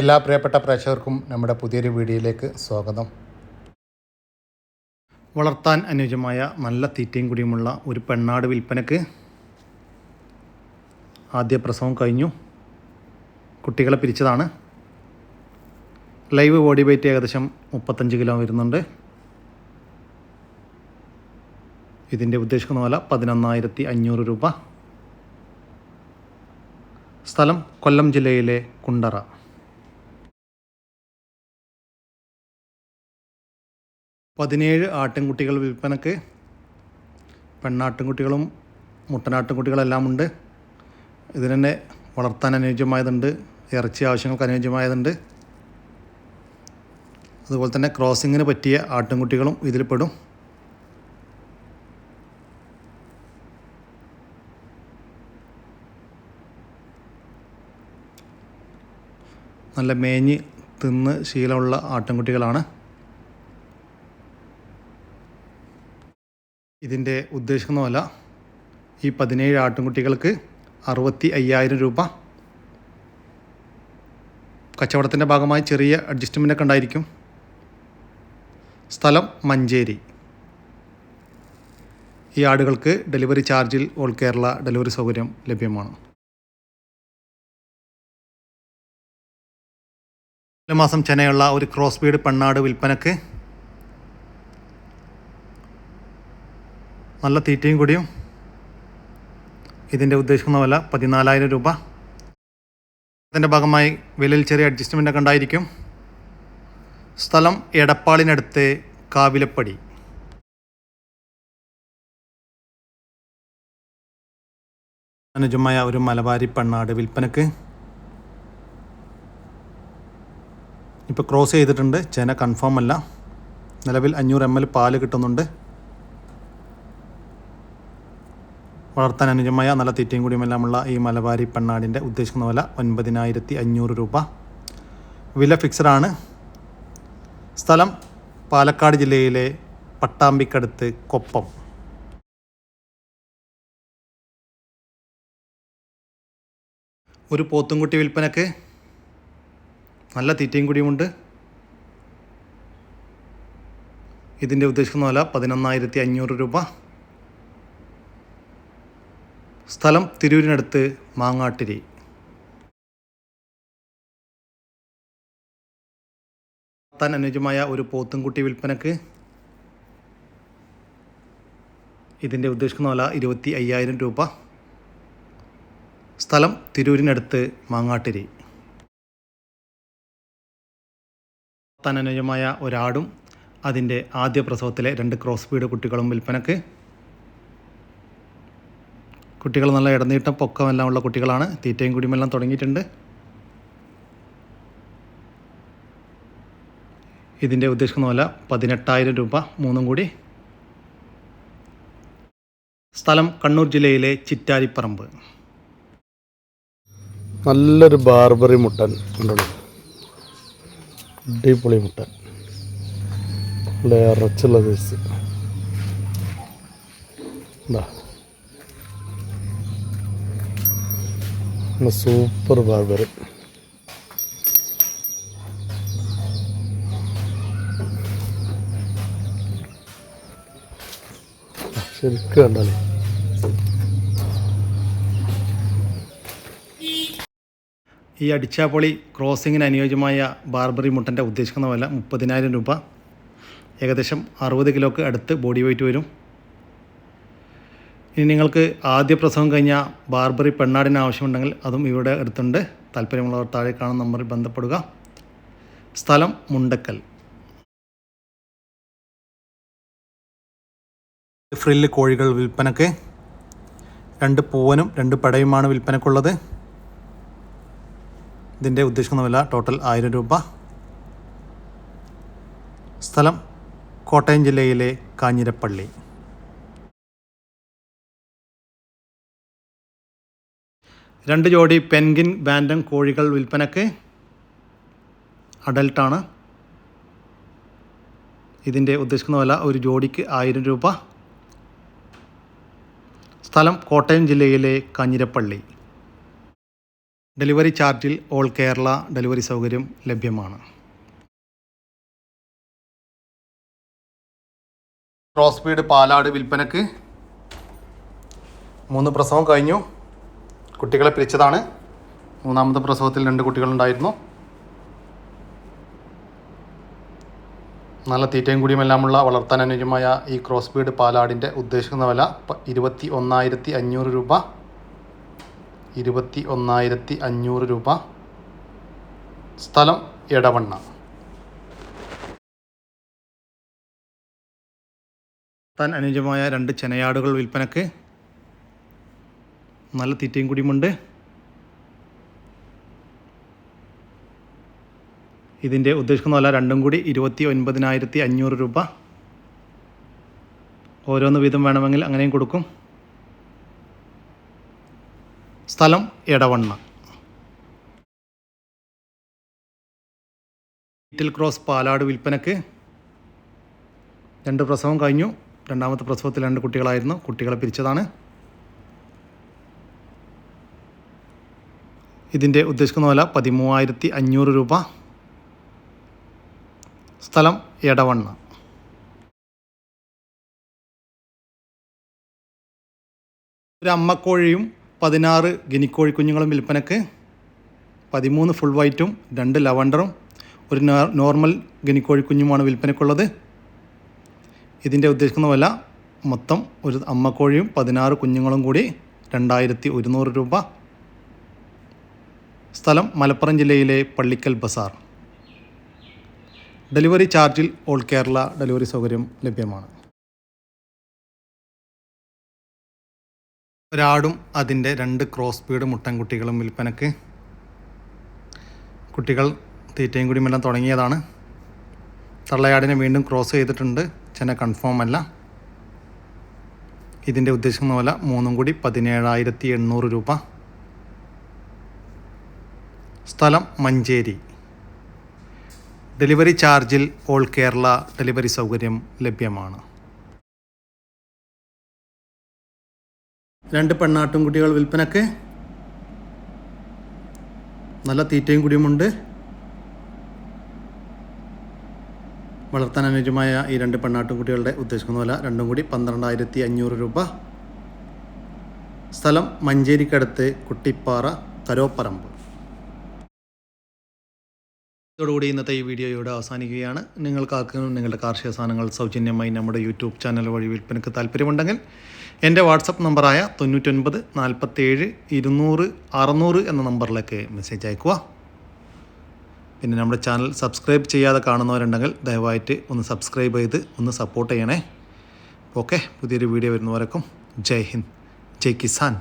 എല്ലാ പ്രിയപ്പെട്ട പ്രേക്ഷകർക്കും നമ്മുടെ പുതിയൊരു വീഡിയോയിലേക്ക് സ്വാഗതം. വളർത്താൻ അനുയോജ്യമായ നല്ല തീറ്റയും കൂടിയുമുള്ള ഒരു പെണ്ണാട് വിൽപ്പനക്ക് ആദ്യ പ്രസവം കഴിഞ്ഞു. കുട്ടികളെ പിരിച്ചതാണ്. ലൈവ് ബോഡി വെയിറ്റ് ഏകദേശം മുപ്പത്തഞ്ച് കിലോ വരുന്നുണ്ട്. ഇതിന്റെ ഉദ്ദേശിക്കുന്ന വില പതിനൊന്നായിരത്തി അഞ്ഞൂറ് രൂപ. സ്ഥലം കൊല്ലം ജില്ലയിലെ കുണ്ടറ. പതിനേഴ് ആട്ടിൻകുട്ടികൾ വിൽപ്പനക്ക് പെണ്ണാട്ടിൻകുട്ടികളും മുട്ടനാട്ടിൻകുട്ടികളെല്ലാം ഉണ്ട് ഇതിന് തന്നെ വളർത്താൻ അനുയോജ്യമായതുണ്ട്. ഇറച്ചി ആവശ്യങ്ങൾക്ക് അനുയോജ്യമായതുണ്ട്. അതുപോലെ തന്നെ ക്രോസിങ്ങിന് പറ്റിയ ആട്ടിൻകുട്ടികളും ഇതിൽ പെടും. നല്ല മേഞ്ഞ് തിന്ന് ശീലമുള്ള ആട്ടിൻകുട്ടികളാണ്. ഇതിന്റെ ഉദ്ദേശിക്കുന്ന ഈ പതിനേഴ് ആട്ടിൻകുട്ടികൾക്ക് അറുപത്തി അയ്യായിരം രൂപ. കച്ചവടത്തിന്റെ ഭാഗമായി ചെറിയ അഡ്ജസ്റ്റ്മെന്റൊക്കെ ഉണ്ടായിരിക്കും. സ്ഥലം മഞ്ചേരി. ഈ ആടുകൾക്ക് ഡെലിവറി ചാർജിൽ ഓൾ കേരള ഡെലിവറി സൗകര്യം ലഭ്യമാണ്. മാസം ചെനയുള്ള ഒരു ക്രോസ് ബീഡ് പെണ്ണാട് വിൽപ്പനക്ക് നല്ല തീറ്റയും കൂടിയും. ഇതിന്റെ ഉദ്ദേശിക്കുന്ന വില പതിനാലായിരം രൂപ. അതിന്റെ ഭാഗമായി വിലയിൽ ചെറിയ അഡ്ജസ്റ്റ്മെന്റ് ഒക്കെ ഉണ്ടായിരിക്കും. സ്ഥലം എടപ്പാളിനടുത്ത് കാവിലപ്പടി. അനുജമായ ഒരു മലബാരി പെണ്ണാട് വിൽപ്പനക്ക്. ഇപ്പോൾ ക്രോസ് ചെയ്തിട്ടുണ്ട് ചേന കൺഫേം അല്ല. നിലവിൽ അഞ്ഞൂറ് എം എൽ പാൽ കിട്ടുന്നുണ്ട്. വളർത്താൻ അനുജമായ നല്ല തീറ്റയും കൂടിയുമെല്ലാമുള്ള ഈ മലബാരി പെണ്ണാടിന്റെ ഉദ്ദേശിക്കുന്ന വില ഒൻപതിനായിരത്തി അഞ്ഞൂറ് രൂപ. വില ഫിക്സഡാണ് സ്ഥലം പാലക്കാട് ജില്ലയിലെ പട്ടാമ്പിക്കടുത്ത് കൊപ്പം. ഒരു പോത്തുംകുട്ടി വിൽപ്പനക്ക് നല്ല തീറ്റയും കൂടിയുമുണ്ട്. ഇതിന്റെ ഉദ്ദേശിക്കുന്ന വില പതിനൊന്നായിരത്തി അഞ്ഞൂറ് രൂപ. സ്ഥലം തിരൂരിനടുത്ത് മാങ്ങാട്ടിരി. താൻ അനുയോജ്യമായ ഒരു പോത്തുംകുട്ടി വിൽപ്പനക്ക് ഇതിന്റെ ഉദ്ദേശിക്കുന്ന വില ഇരുപത്തി അയ്യായിരം രൂപ. സ്ഥലം തിരൂരിനടുത്ത് മാങ്ങാട്ടിരി. താൻ അനുയോജ്യമായ ഒരാടും അതിന്റെ ആദ്യ പ്രസവത്തിലെ രണ്ട് ക്രോസ് ബീഡ് കുട്ടികളും വിൽപ്പനക്ക് കുട്ടികൾ നല്ല ഇടനീട്ടം പൊക്കമെല്ലാം ഉള്ള കുട്ടികളാണ്. തീറ്റയും കുടിയുമെല്ലാം തുടങ്ങിയിട്ടുണ്ട്. ഇതിന്റെ ഉദ്ദേശിക്കുന്ന വില പതിനെട്ടായിരം രൂപ മൂന്നും കൂടി. സ്ഥലം കണ്ണൂർ ജില്ലയിലെ ചിറ്റാരിപ്പറമ്പ്. നല്ലൊരു ബാർബറി മുട്ടൻ ഉണ്ടല്ലോ. അടിപൊളി മുട്ടൻ. ഇറച്ചുള്ള സൈസ് എന്താ സൂപ്പർ ബാർബർ ശരിക്കും കണ്ടാലേ. ഈ അടിച്ചാപ്പൊളി ക്രോസിങ്ങിന് അനുയോജ്യമായ ബാർബറി മുട്ടന്റെ ഉദ്ദേശിക്കുന്ന വില മുപ്പതിനായിരം രൂപ. ഏകദേശം അറുപത് കിലോക്ക് അടുത്ത് ബോഡി വെയിറ്റ് വരും. ഇനി നിങ്ങൾക്ക് ആദ്യ പ്രസവം കഴിഞ്ഞ ബാർബറി പെണ്ണാടിന് ആവശ്യമുണ്ടെങ്കിൽ അതും ഇവിടെ അടുത്തുണ്ട് താല്പര്യമുള്ളവർ താഴെ കാണുന്ന നമ്പറിൽ ബന്ധപ്പെടുക. സ്ഥലം മുണ്ടക്കൽ. ഫ്രില്ല് കോഴികൾ വിൽപ്പനക്ക്. രണ്ട് പൂവനും രണ്ട് പടയുമാണ് വിൽപ്പനക്കുള്ളത്. ഇതിന്റെ ഉദ്ദേശിക്കുന്ന വില ടോട്ടൽ ആയിരം രൂപ. സ്ഥലം കോട്ടയം ജില്ലയിലെ കാഞ്ഞിരപ്പള്ളി. രണ്ട് ജോഡി പെൻഗിൻ ബാൻഡം കോഴികൾ വിൽപ്പനക്ക് അഡൽട്ടാണ്. ഇതിന്റെ ഉദ്ദേശിക്കുന്ന വില ഒരു ജോഡിക്ക് ആയിരം രൂപ. സ്ഥലം കോട്ടയം ജില്ലയിലെ കഞ്ഞിരപ്പള്ളി. ഡെലിവറി ചാർജിൽ ഓൾ കേരള ഡെലിവറി സൗകര്യം ലഭ്യമാണ്. ക്രോസ്പീഡ് പാലാട് വിൽപ്പനക്ക് മൂന്ന് പ്രസവം കഴിഞ്ഞു. കുട്ടികളെ പിരിച്ചതാണ്. മൂന്നാമത്തെ പ്രസവത്തിൽ രണ്ട് കുട്ടികളുണ്ടായിരുന്നു. നല്ല തീറ്റയും കൂടിയുമെല്ലാമുള്ള വളർത്താൻ അനുയോജ്യമായ ഈ ക്രോസ് ബീഡ് പാലാടിന്റെ ഉദ്ദേശിക്കുന്ന വില ഇരുപത്തി ഒന്നായിരത്തി അഞ്ഞൂറ് രൂപ. ഇരുപത്തി ഒന്നായിരത്തി അഞ്ഞൂറ് രൂപ. സ്ഥലം എടവണ്ണ. താൻ അനുയോജ്യമായ രണ്ട് ചെനയാടുകൾ വിൽപ്പനക്ക് നല്ല തീറ്റയും കൂടിയുമുണ്ട്. ഇതിന്റെ ഉദ്ദേശിക്കുന്ന രണ്ടും കൂടി ഇരുപത്തി ഒൻപതിനായിരത്തി അഞ്ഞൂറ് രൂപ. ഓരോന്ന് വീതം വേണമെങ്കിൽ അങ്ങനെയും കൊടുക്കും. സ്ഥലം എടവണ്ണ. ലിറ്റിൽ ക്രോസ് പാലാട് വിൽപ്പനക്ക് രണ്ട് പ്രസവം കഴിഞ്ഞു. രണ്ടാമത്തെ പ്രസവത്തിൽ രണ്ട് കുട്ടികളായിരുന്നു. കുട്ടികളെ പിരിച്ചതാണ്. ഇതിന്റെ ഉദ്ദേശിക്കുന്ന വില പതിമൂവായിരത്തി അഞ്ഞൂറ് രൂപ. സ്ഥലം എടവണ്ണ. ഒരു അമ്മക്കോഴിയും പതിനാറ് ഗിനിക്കോഴി കുഞ്ഞുങ്ങളും വിൽപ്പനക്ക് പതിമൂന്ന് ഫുൾ വൈറ്റും രണ്ട് ലവണ്ടറും ഒരു നോർമൽ ഗിനിക്കോഴി കുഞ്ഞുമാണ് വിൽപ്പനക്കുള്ളത്. ഇതിന്റെ ഉദ്ദേശിക്കുന്ന വില മൊത്തം ഒരു അമ്മക്കോഴിയും പതിനാറ് കുഞ്ഞുങ്ങളും കൂടി രണ്ടായിരത്തി ഒരുന്നൂറ് രൂപ. സ്ഥലം മലപ്പുറം ജില്ലയിലെ പള്ളിക്കൽ ബസാർ. ഡെലിവറി ചാർജിൽ ഓൾ കേരള ഡെലിവറി സൗകര്യം ലഭ്യമാണ്. ഒരാടും അതിന്റെ രണ്ട് ക്രോസ് ബീഡ് മുട്ടൻകുട്ടികളും വിൽപ്പനക്ക് കുട്ടികൾ തീറ്റയും കുടിയുമെല്ലാം തുടങ്ങിയതാണ്. തള്ളയാടിനെ വീണ്ടും ക്രോസ് ചെയ്തിട്ടുണ്ട്. ചെന കൺഫേം അല്ല. ഇതിന്റെ ഉദ്ദേശിക്കുന്ന പോലെ മൂന്നും കൂടി പതിനേഴായിരത്തി എണ്ണൂറ് രൂപ. സ്ഥലം മഞ്ചേരി. ഡെലിവറി ചാർജിൽ ഓൾ കേരള ഡെലിവറി സൗകര്യം ലഭ്യമാണ്. രണ്ട് പെണ്ണാട്ടുംകുട്ടികൾ വിൽപ്പനക്ക്. നല്ല തീറ്റയും കൂടിയുമുണ്ട്. വളർത്താൻ അനുയോജ്യമായ ഈ രണ്ട് പെണ്ണാട്ടുംകുട്ടികളുടെ ഉദ്ദേശിക്കുന്ന വില രണ്ടും കൂടി പന്ത്രണ്ടായിരത്തി അഞ്ഞൂറ് രൂപ. സ്ഥലം മഞ്ചേരിക്കടുത്ത് കുട്ടിപ്പാറ കരോപ്പറമ്പ്. ഇതോടുകൂടി ഇന്നത്തെ ഈ വീഡിയോ ഇവിടെ അവസാനിക്കുകയാണ്. നിങ്ങൾക്കാർക്കും നിങ്ങളുടെ കാർഷിക സാധനങ്ങൾ സൗജന്യമായി നമ്മുടെ യൂട്യൂബ് ചാനൽ വഴി വിൽപ്പനയ്ക്ക് താല്പര്യമുണ്ടെങ്കിൽ എന്റെ വാട്സപ്പ് നമ്പറായ തൊണ്ണൂറ്റൊൻപത് നാൽപ്പത്തേഴ് ഇരുന്നൂറ് അറുന്നൂറ് എന്ന നമ്പറിലേക്ക് മെസ്സേജ് അയക്കുക. പിന്നെ നമ്മുടെ ചാനൽ സബ്സ്ക്രൈബ് ചെയ്യാതെ കാണുന്നവരുണ്ടെങ്കിൽ ദയവായിട്ട് ഒന്ന് സബ്സ്ക്രൈബ് ചെയ്ത് ഒന്ന് സപ്പോർട്ട് ചെയ്യണേ. ഓക്കെ പുതിയൊരു വീഡിയോ വരുന്നവരക്കും ജയ് ഹിന്ദ് ജയ് കിസാൻ.